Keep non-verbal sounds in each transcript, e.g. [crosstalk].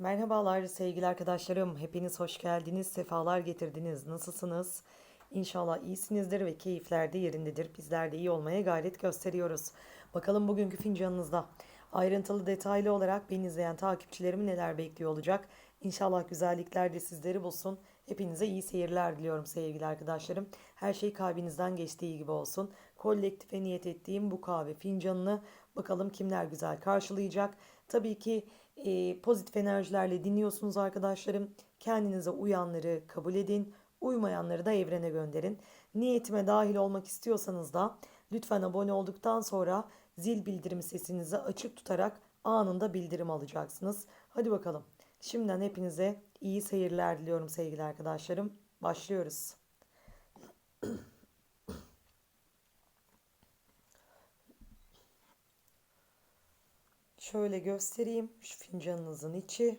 Merhabalar sevgili arkadaşlarım. Hepiniz hoş geldiniz, sefalar getirdiniz. Nasılsınız? İnşallah iyisinizdir ve keyifler de yerindedir. Bizler de iyi olmaya gayret gösteriyoruz. Bakalım bugünkü fincanınızda ayrıntılı detaylı olarak beni izleyen takipçilerim neler bekliyor olacak. İnşallah güzellikler de sizleri bulsun. Hepinize iyi seyirler diliyorum sevgili arkadaşlarım. Her şey kalbinizden geçtiği gibi olsun. Kolektife niyet ettiğim bu kahve fincanını bakalım kimler güzel karşılayacak. Tabii ki e, pozitif enerjilerle dinliyorsunuz arkadaşlarım. Kendinize uyanları kabul edin. Uymayanları da evrene gönderin. Niyetime dahil olmak istiyorsanız da lütfen abone olduktan sonra zil bildirim sesinizi açık tutarak anında bildirim alacaksınız. Hadi bakalım. Şimdiden hepinize iyi seyirler diliyorum sevgili arkadaşlarım. Başlıyoruz. Şöyle göstereyim şu fincanınızın içi.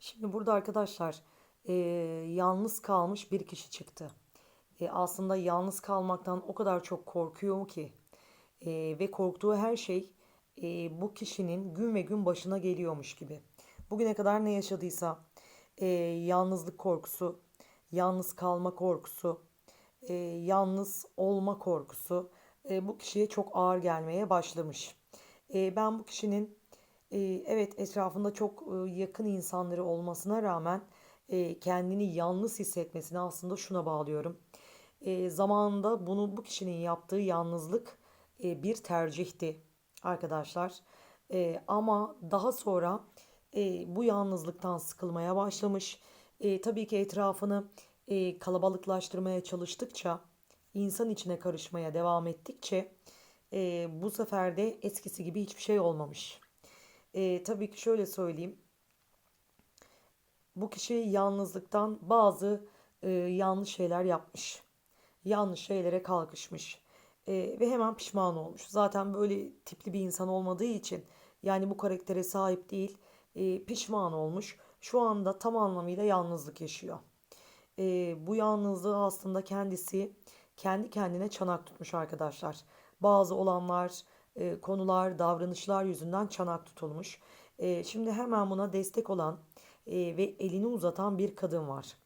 Şimdi burada arkadaşlar e, yalnız kalmış bir kişi çıktı. E, aslında yalnız kalmaktan o kadar çok korkuyor ki e, ve korktuğu her şey e, bu kişinin gün ve gün başına geliyormuş gibi. Bugüne kadar ne yaşadıysa e, yalnızlık korkusu, yalnız kalma korkusu, e, yalnız olma korkusu e, bu kişiye çok ağır gelmeye başlamış. E, ben bu kişinin e, evet etrafında çok e, yakın insanları olmasına rağmen e, kendini yalnız hissetmesini aslında şuna bağlıyorum. E, zamanında bunu bu kişinin yaptığı yalnızlık e, bir tercihti arkadaşlar. E, ama daha sonra e, bu yalnızlıktan sıkılmaya başlamış. E, tabii ki etrafını e, kalabalıklaştırmaya çalıştıkça, insan içine karışmaya devam ettikçe e, bu sefer de eskisi gibi hiçbir şey olmamış. E, tabii ki şöyle söyleyeyim. Bu kişi yalnızlıktan bazı e, yanlış şeyler yapmış. Yanlış şeylere kalkışmış. E, ve hemen pişman olmuş. Zaten böyle tipli bir insan olmadığı için yani bu karaktere sahip değil. E, pişman olmuş. Şu anda tam anlamıyla yalnızlık yaşıyor. E, bu yalnızlığı aslında kendisi kendi kendine çanak tutmuş arkadaşlar. Bazı olanlar, e, konular, davranışlar yüzünden çanak tutulmuş. E, şimdi hemen buna destek olan e, ve elini uzatan bir kadın var.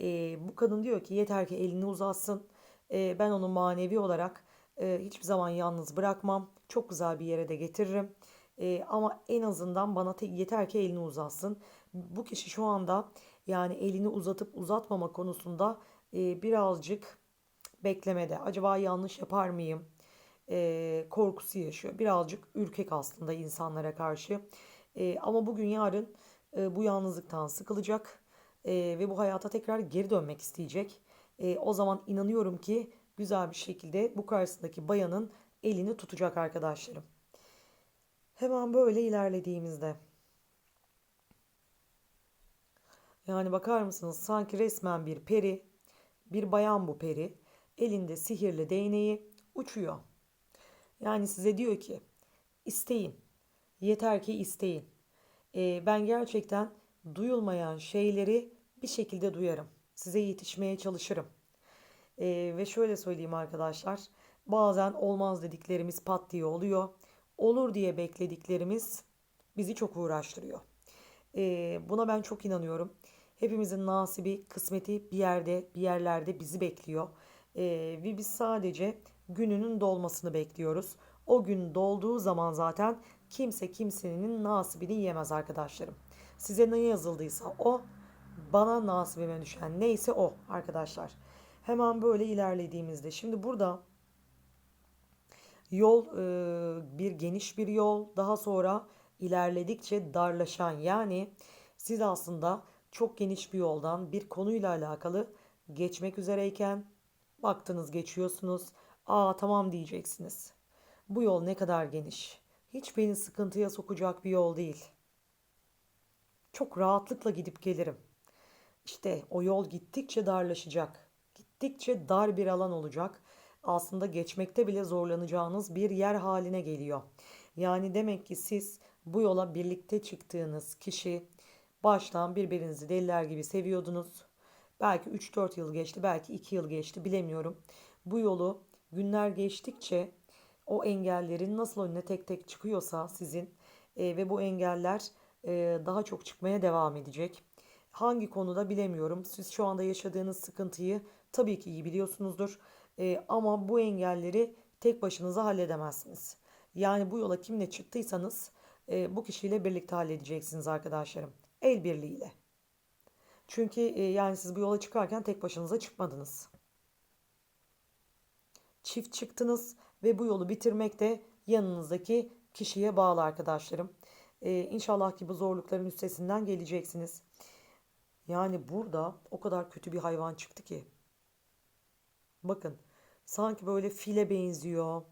E, bu kadın diyor ki yeter ki elini uzatsın. E, ben onu manevi olarak e, hiçbir zaman yalnız bırakmam. Çok güzel bir yere de getiririm. E, ama en azından bana te- yeter ki elini uzatsın. Bu kişi şu anda yani elini uzatıp uzatmama konusunda e, birazcık beklemede. Acaba yanlış yapar mıyım? E, korkusu yaşıyor. Birazcık ürkek aslında insanlara karşı. E, ama bugün yarın e, bu yalnızlıktan sıkılacak e, ve bu hayata tekrar geri dönmek isteyecek. E, o zaman inanıyorum ki güzel bir şekilde bu karşısındaki bayanın elini tutacak arkadaşlarım. Hemen böyle ilerlediğimizde. Yani bakar mısınız sanki resmen bir peri, bir bayan bu peri, elinde sihirli değneği uçuyor. Yani size diyor ki isteyin, yeter ki isteyin. Ee, ben gerçekten duyulmayan şeyleri bir şekilde duyarım. Size yetişmeye çalışırım. Ee, ve şöyle söyleyeyim arkadaşlar. Bazen olmaz dediklerimiz pat diye oluyor. Olur diye beklediklerimiz bizi çok uğraştırıyor. Ee, buna ben çok inanıyorum. Hepimizin nasibi, kısmeti bir yerde, bir yerlerde bizi bekliyor. Ee, ve biz sadece gününün dolmasını bekliyoruz. O gün dolduğu zaman zaten kimse kimsenin nasibini yemez arkadaşlarım. Size ne yazıldıysa o, bana nasibime düşen neyse o arkadaşlar. Hemen böyle ilerlediğimizde şimdi burada yol e, bir geniş bir yol daha sonra ilerledikçe darlaşan yani siz aslında çok geniş bir yoldan bir konuyla alakalı geçmek üzereyken baktınız geçiyorsunuz. Aa tamam diyeceksiniz. Bu yol ne kadar geniş. Hiç beni sıkıntıya sokacak bir yol değil. Çok rahatlıkla gidip gelirim. İşte o yol gittikçe darlaşacak. gittikçe dar bir alan olacak. Aslında geçmekte bile zorlanacağınız bir yer haline geliyor. Yani demek ki siz bu yola birlikte çıktığınız kişi baştan birbirinizi deliler gibi seviyordunuz. Belki 3-4 yıl geçti, belki 2 yıl geçti bilemiyorum. Bu yolu günler geçtikçe o engellerin nasıl önüne tek tek çıkıyorsa sizin e, ve bu engeller e, daha çok çıkmaya devam edecek. Hangi konuda bilemiyorum. Siz şu anda yaşadığınız sıkıntıyı tabii ki iyi biliyorsunuzdur. E, ama bu engelleri tek başınıza halledemezsiniz. Yani bu yola kimle çıktıysanız e, bu kişiyle birlikte halledeceksiniz arkadaşlarım. El birliğiyle. Çünkü e, yani siz bu yola çıkarken tek başınıza çıkmadınız. Çift çıktınız ve bu yolu bitirmek de yanınızdaki kişiye bağlı arkadaşlarım. E, inşallah ki bu zorlukların üstesinden geleceksiniz. Yani burada o kadar kötü bir hayvan çıktı ki. Bakın sanki böyle file benziyor,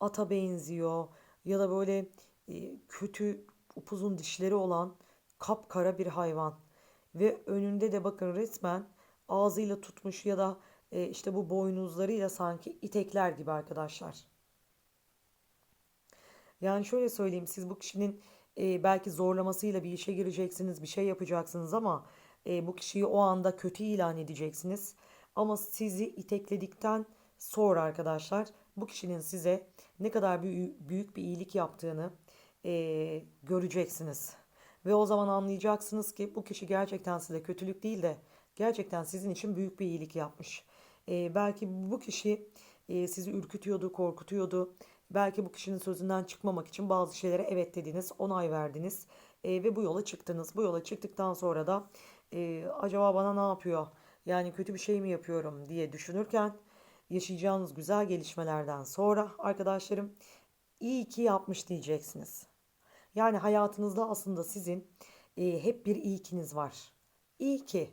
ata benziyor ya da böyle e, kötü upuzun dişleri olan kapkara bir hayvan. Ve önünde de bakın resmen ağzıyla tutmuş ya da e, işte bu boynuzlarıyla sanki itekler gibi arkadaşlar. Yani şöyle söyleyeyim siz bu kişinin e, belki zorlamasıyla bir işe gireceksiniz, bir şey yapacaksınız ama e, bu kişiyi o anda kötü ilan edeceksiniz. Ama sizi itekledikten sonra arkadaşlar bu kişinin size ne kadar büyük bir iyilik yaptığını e, göreceksiniz. Ve o zaman anlayacaksınız ki bu kişi gerçekten size kötülük değil de gerçekten sizin için büyük bir iyilik yapmış. E, belki bu kişi e, sizi ürkütüyordu, korkutuyordu. Belki bu kişinin sözünden çıkmamak için bazı şeylere evet dediniz, onay verdiniz e, ve bu yola çıktınız. Bu yola çıktıktan sonra da e, acaba bana ne yapıyor? Yani kötü bir şey mi yapıyorum diye düşünürken yaşayacağınız güzel gelişmelerden sonra arkadaşlarım iyi ki yapmış diyeceksiniz. Yani hayatınızda aslında sizin e, hep bir iyi kiniz var. İyi ki.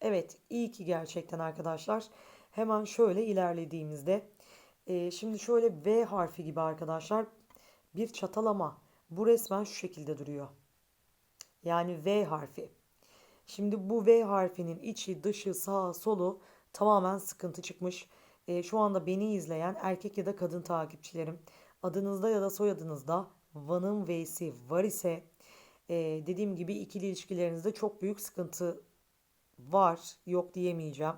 Evet iyi ki gerçekten arkadaşlar. Hemen şöyle ilerlediğimizde e, şimdi şöyle V harfi gibi arkadaşlar bir çatalama. Bu resmen şu şekilde duruyor. Yani V harfi. Şimdi bu V harfinin içi, dışı, sağı, solu tamamen sıkıntı çıkmış. E, şu anda beni izleyen erkek ya da kadın takipçilerim adınızda ya da soyadınızda Van'ın V'si var ise e, dediğim gibi ikili ilişkilerinizde çok büyük sıkıntı var. Yok diyemeyeceğim.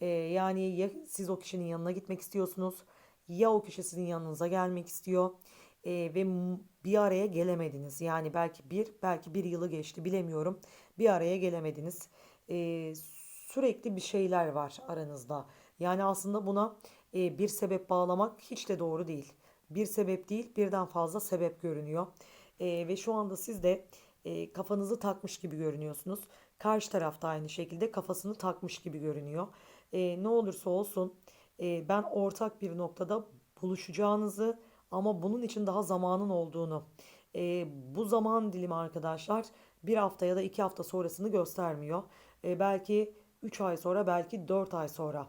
E, yani ya siz o kişinin yanına gitmek istiyorsunuz ya o kişi sizin yanınıza gelmek istiyor e, ve bir araya gelemediniz. Yani belki bir belki bir yılı geçti bilemiyorum. Bir araya gelemediniz. E, sürekli bir şeyler var aranızda. Yani aslında buna e, bir sebep bağlamak hiç de doğru değil. Bir sebep değil birden fazla sebep görünüyor. E, ve şu anda siz de e, kafanızı takmış gibi görünüyorsunuz. Karşı tarafta aynı şekilde kafasını takmış gibi görünüyor. E, ne olursa olsun ben ortak bir noktada buluşacağınızı ama bunun için daha zamanın olduğunu bu zaman dilimi arkadaşlar bir hafta ya da iki hafta sonrasını göstermiyor. Belki 3 ay sonra belki 4 ay sonra.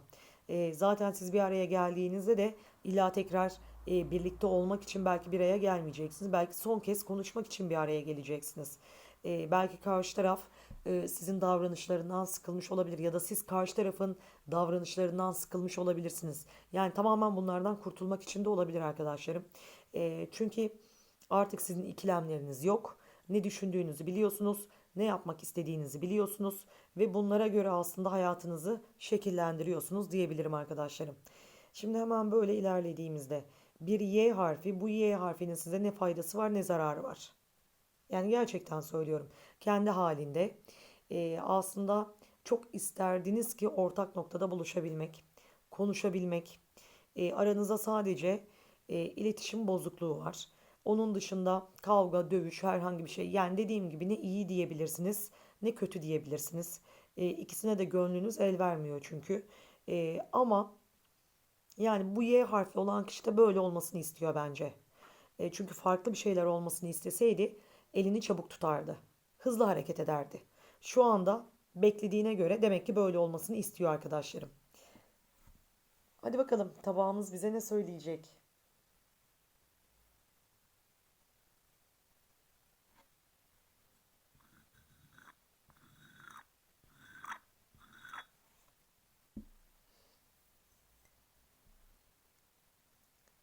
Zaten siz bir araya geldiğinizde de illa tekrar birlikte olmak için belki bir araya gelmeyeceksiniz. Belki son kez konuşmak için bir araya geleceksiniz. Belki karşı taraf sizin davranışlarından sıkılmış olabilir ya da siz karşı tarafın davranışlarından sıkılmış olabilirsiniz. Yani tamamen bunlardan kurtulmak için de olabilir arkadaşlarım. E, çünkü artık sizin ikilemleriniz yok. Ne düşündüğünüzü biliyorsunuz, ne yapmak istediğinizi biliyorsunuz ve bunlara göre aslında hayatınızı şekillendiriyorsunuz diyebilirim arkadaşlarım. Şimdi hemen böyle ilerlediğimizde bir Y harfi, bu Y harfinin size ne faydası var ne zararı var. Yani gerçekten söylüyorum. Kendi halinde e, aslında çok isterdiniz ki ortak noktada buluşabilmek, konuşabilmek. E, aranızda sadece e, iletişim bozukluğu var. Onun dışında kavga, dövüş, herhangi bir şey. Yani dediğim gibi ne iyi diyebilirsiniz ne kötü diyebilirsiniz. E, ikisine de gönlünüz el vermiyor çünkü. E, ama yani bu Y harfi olan kişi de böyle olmasını istiyor bence. E, çünkü farklı bir şeyler olmasını isteseydi elini çabuk tutardı. Hızlı hareket ederdi. Şu anda beklediğine göre demek ki böyle olmasını istiyor arkadaşlarım. Hadi bakalım tabağımız bize ne söyleyecek?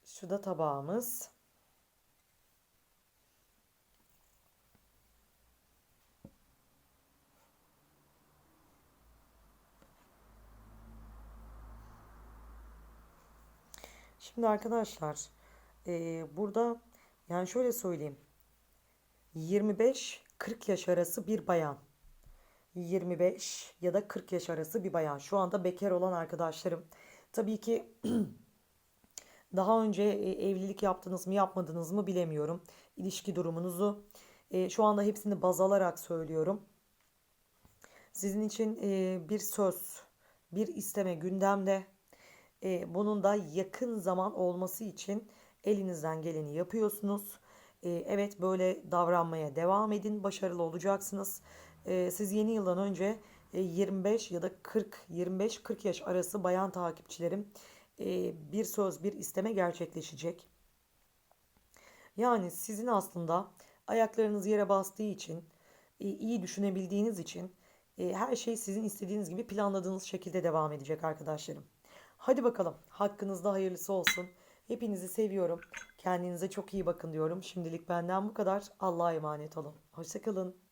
Şu da tabağımız. Şimdi arkadaşlar eee, burada yani şöyle söyleyeyim. 25-40 yaş arası bir bayan. 25 ya da 40 yaş arası bir bayan. Şu anda bekar olan arkadaşlarım. Tabii ki [clears throat] daha önce e, evlilik yaptınız mı yapmadınız mı bilemiyorum. İlişki durumunuzu e, şu anda hepsini baz alarak söylüyorum. Sizin için e, bir söz, bir isteme gündemde. E, bunun da yakın zaman olması için elinizden geleni yapıyorsunuz. E, evet böyle davranmaya devam edin. Başarılı olacaksınız. E, siz yeni yıldan önce e, 25 ya da 40, 25-40 yaş arası bayan takipçilerim e, bir söz, bir isteme gerçekleşecek. Yani sizin aslında ayaklarınız yere bastığı için, e, iyi düşünebildiğiniz için e, her şey sizin istediğiniz gibi planladığınız şekilde devam edecek arkadaşlarım. Hadi bakalım hakkınızda hayırlısı olsun. Hepinizi seviyorum. Kendinize çok iyi bakın diyorum. Şimdilik benden bu kadar. Allah'a emanet olun. Hoşçakalın.